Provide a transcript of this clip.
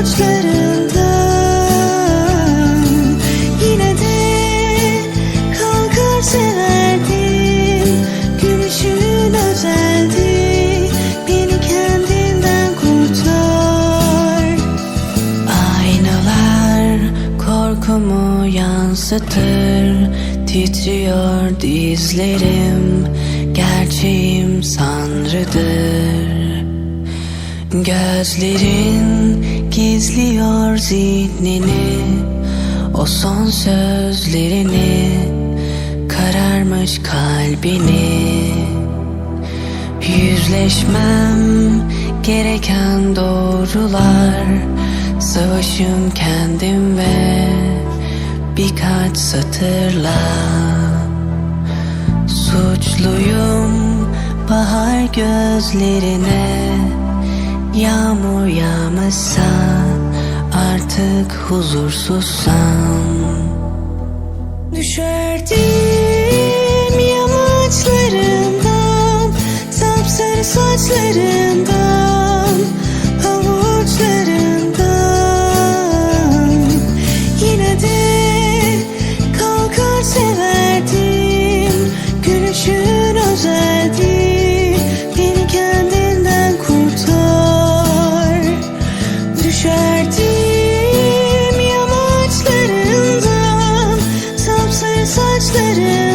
Havuçlarından Yine de kalkar severdim. Gülüşün özeldi Beni kendinden kurtar. Aynalar korkumu yansıtır. Titriyor dizlerim. Gerçeğim sanrıdır. Gözlerin gizliyor zihnini O son sözlerini Kararmış kalbini. Yüzleşmem gereken doğrular Savaşım kendim ve birkaç satırla. Suçluyum bahar gözlerine Yağmur yağmasa artık huzursuzsam. Düşerdim yamaçlarından Sapsarı saçlarından. saçları.